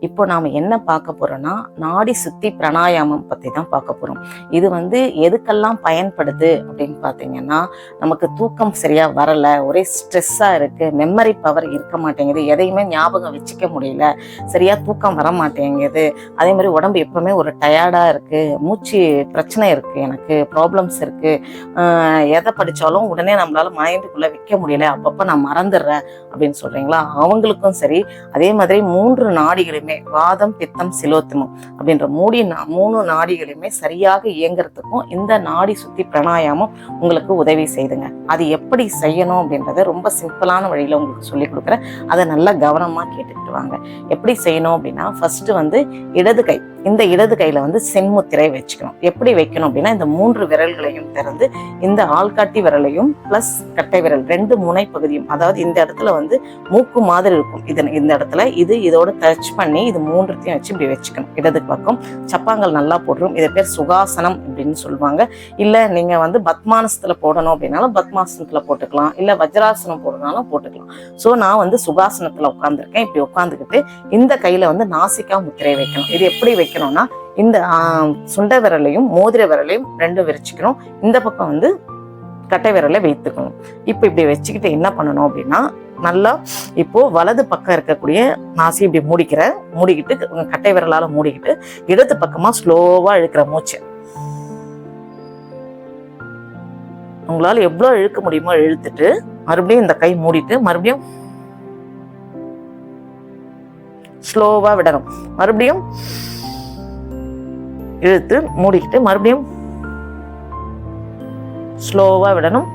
இப்போ நாம் என்ன பார்க்க போகிறோன்னா நாடி சுத்தி பிராணாயாமம் பற்றி தான் பார்க்க போகிறோம் இது வந்து எதுக்கெல்லாம் பயன்படுது அப்படின்னு பார்த்தீங்கன்னா நமக்கு தூக்கம் சரியாக வரலை ஒரே ஸ்ட்ரெஸ்ஸாக இருக்குது மெமரி பவர் இருக்க மாட்டேங்குது எதையுமே ஞாபகம் வச்சுக்க முடியல சரியாக தூக்கம் வர மாட்டேங்குது அதே மாதிரி உடம்பு எப்போவுமே ஒரு டயர்டாக இருக்குது மூச்சு பிரச்சனை இருக்குது எனக்கு ப்ராப்ளம்ஸ் இருக்குது எதை படித்தாலும் உடனே நம்மளால் மைண்டுக்குள்ளே வைக்க முடியல அப்பப்போ நான் மறந்துடுறேன் அப்படின்னு சொல்கிறீங்களா அவங்களுக்கும் சரி அதே மாதிரி மூன்று நாடிகளுமே வாதம் பித்தம் சிலோத்தமம் அப்படின்ற மூடி நா- மூணு நாடிகளுமே சரியாக இயங்குறதுக்கும் இந்த நாடி சுத்தி பிராணாயாமம் உங்களுக்கு உதவி செய்துங்க. அது எப்படி செய்யணும் அப்படின்றத ரொம்ப சிம்பிளான வழியில உங்களுக்கு சொல்லி கொடுக்குறேன். அதை நல்லா கவனமா கேட்டுக்கிட்டு வாங்க. எப்படி செய்யணும் அப்படின்னா ஃபர்ஸ்ட் வந்து இடது கை இந்த இடது கையில வந்து செம்முத்திரை வச்சுக்கணும். எப்படி வைக்கணும் அப்படின்னா இந்த மூன்று விரல்களையும் திறந்து இந்த ஆள்காட்டி விரலையும் பிளஸ் கட்டை விரல் ரெண்டு முனை பகுதியும் அதாவது இந்த இடத்துல வந்து மூக்கு மாதிரி இருக்கும். இது இந்த இடத்துல இது இதோட டச் பண்ணி இது மூன்றுத்தையும் வச்சு இப்படி வச்சுக்கணும். இடது பக்கம் சப்பாங்கள் நல்லா போட்டுரும். இதை பேர் சுகாசனம் அப்படின்னு சொல்லுவாங்க. இல்ல நீங்க வந்து பத்மானசத்துல போடணும் அப்படின்னாலும் பத்மாசனத்துல போட்டுக்கலாம். இல்ல வஜ்ராசனம் போடணும்னாலும் போட்டுக்கலாம். ஸோ நான் வந்து சுகாசனத்துல உட்காந்துருக்கேன் இப்படி உட்காந்துக்கிட்டு இந்த கையில வந்து நாசிக்கா முத்திரை வைக்கணும். இது எப்படி வைக்கணும்னா இந்த சுண்டை சுண்ட விரலையும் மோதிர விரலையும் ரெண்டும் விரிச்சுக்கணும். இந்த பக்கம் வந்து கட்டை விரலை வைத்துக்கணும். இப்போ இப்படி வச்சுக்கிட்டு என்ன பண்ணணும் அப்படின்னா நல்லா இப்போ வலது பக்கம் இருக்கக்கூடிய நாசி இப்படி மூடிக்கிற மூடிக்கிட்டு கட்டை விரலால மூடிக்கிட்டு இடது பக்கமா ஸ்லோவா இழுக்கிற மூச்சு. உங்களால எவ்வளவு இழுக்க முடியுமோ இழுத்துட்டு மறுபடியும் இந்த கை மூடிட்டு மறுபடியும் ஸ்லோவா விடணும். மறுபடியும் இழுத்து மூடிக்கிட்டு மறுபடியும் ஸ்லோவாக விடணும்.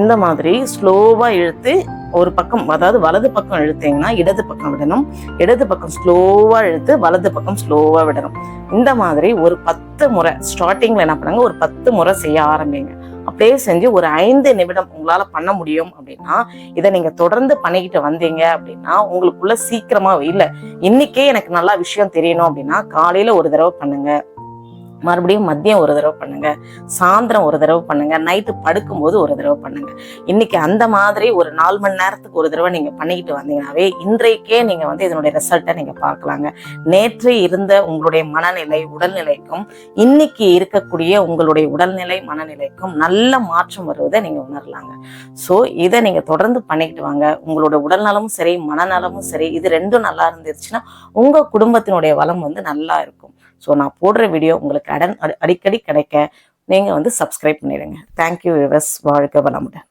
இந்த மாதிரி ஸ்லோவாக இழுத்து ஒரு பக்கம் அதாவது வலது பக்கம் இழுத்தீங்கன்னா இடது பக்கம் விடணும். இடது பக்கம் ஸ்லோவாக இழுத்து வலது பக்கம் ஸ்லோவாக விடணும். இந்த மாதிரி ஒரு பத்து முறை ஸ்டார்டிங்கில் என்ன பண்ணுங்க ஒரு பத்து முறை செய்ய ஆரம்பிங்க. அப்படியே செஞ்சு ஒரு ஐந்து நிமிடம் உங்களால பண்ண முடியும் அப்படின்னா இதை நீங்க தொடர்ந்து பண்ணிக்கிட்டு வந்தீங்க அப்படின்னா உங்களுக்குள்ள சீக்கிரமா இல்ல. இன்னைக்கே எனக்கு நல்லா விஷயம் தெரியணும் அப்படின்னா காலையில ஒரு தடவை பண்ணுங்க. மறுபடியும் மதியம் ஒரு தடவை பண்ணுங்க சாயந்தரம் ஒரு தடவை பண்ணுங்க நைட்டு படுக்கும்போது ஒரு தடவை பண்ணுங்க. இன்னைக்கு அந்த மாதிரி ஒரு நாலு மணி நேரத்துக்கு ஒரு தடவை நீங்க பண்ணிக்கிட்டு வந்தீங்கன்னாவே இன்றைக்கே நீங்க வந்து இதனுடைய ரிசல்ட்டை நீங்க பார்க்கலாங்க. நேற்று இருந்த உங்களுடைய மனநிலை உடல்நிலைக்கும் இன்னைக்கு இருக்கக்கூடிய உங்களுடைய உடல்நிலை மனநிலைக்கும் நல்ல மாற்றம் வருவதை நீங்க உணரலாங்க. ஸோ இதை நீங்க தொடர்ந்து பண்ணிக்கிட்டு வாங்க. உங்களோட உடல்நலமும் சரி மனநலமும் சரி இது ரெண்டும் நல்லா இருந்துச்சுன்னா உங்க குடும்பத்தினுடைய வளம் வந்து நல்லா இருக்கும். ஸோ நான் போடுற வீடியோ உங்களுக்கு அடன் அடிக்கடி கிடைக்க நீங்கள் வந்து சப்ஸ்கிரைப் பண்ணிடுங்க. தேங்க்யூ விவஸ் வாழ்க வளமுடன்.